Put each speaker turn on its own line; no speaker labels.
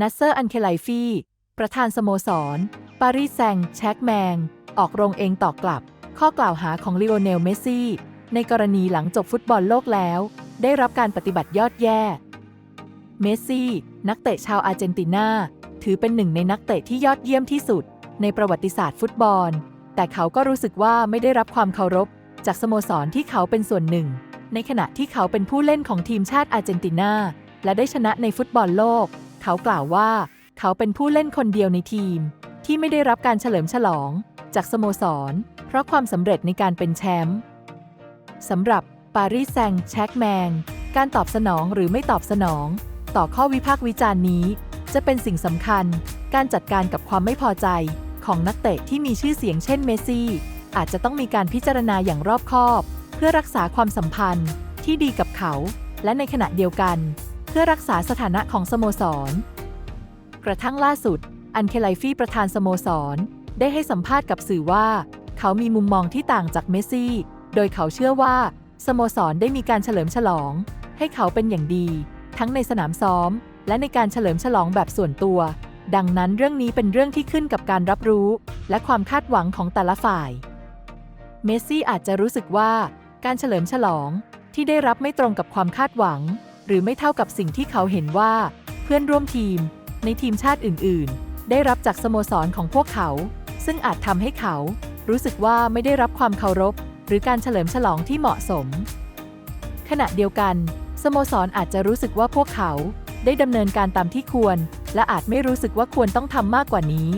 นัสเซอร์ อันเคไลฟี่ ประธานสโมสร ปารีสแซงแชกแมง ออกโรงเองตอบกลับ ข้อกล่าวหาของลิโอเนล เมสซี่ ในกรณีหลังจบฟุตบอลโลกแล้ว ได้รับการปฏิบัติยอดแย่ เมสซี่ นักเตะชาวอาร์เจนตินา ถือเป็นหนึ่งในนักเตะที่ยอดเยี่ยมที่สุด ในประวัติศาสตร์ฟุตบอล แต่เขาก็รู้สึกว่าไม่ได้รับความเคารพ จากสโมสรที่เขาเป็นส่วนหนึ่ง ในขณะที่เขาเป็นผู้เล่นของทีมชาติอาร์เจนตินาและได้ชนะในฟุตบอลโลก เขากล่าวว่า เขาเป็นผู้เล่นคนเดียวในทีม ที่ไม่ได้รับการเฉลิมฉลอง จากสโมสร เพราะความสำเร็จในการเป็นแชมป์สำหรับปารีสแซงต์แชกแมงการตอบสนองหรือไม่ตอบสนอง ต่อข้อวิพากษ์วิจารณ์นี้ จะเป็นสิ่งสำคัญ การจัดการกับความไม่พอใจของนักเตะที่มีชื่อเสียงเช่นเมซี่ อาจจะต้องมีการพิจารณาอย่างรอบคอบ เพื่อรักษาความสัมพันธ์ที่ดีกับเขา และในขณะเดียวกัน เพื่อรักษาสถานะของสโมสร กระทั่งล่าสุด อันเคไลฟี่ประธานสโมสร ได้ให้สัมภาษณ์กับสื่อว่า เขามีมุมมองที่ต่างจากเมสซี่ โดยเขาเชื่อว่า สโมสรได้มีการเฉลิมฉลอง ให้เขาเป็นอย่างดี ทั้งในสนามซ้อม และในการเฉลิมฉลองแบบส่วนตัว ดังนั้นเรื่องนี้เป็นเรื่องที่ขึ้นกับการรับรู้ และความคาดหวังของแต่ละฝ่าย เมสซี่อาจจะรู้สึกว่า การเฉลิมฉลองที่ได้รับไม่ตรงกับความคาดหวัง หรือไม่เท่ากับสิ่งที่เขาเห็นว่า เพื่อนร่วมทีม ในทีมชาติอื่น ๆ ได้รับจากสโมสรของพวกเขา ซึ่งอาจทำให้เขา รู้สึกว่าไม่ได้รับความเคารพ หรือการเฉลิมฉลองที่เหมาะสม ขณะเดียวกัน สโมสรอาจจะรู้สึกว่าพวกเขา ได้ดำเนินการตามที่ควร และอาจไม่รู้สึกว่าควรต้องทำมากกว่านี้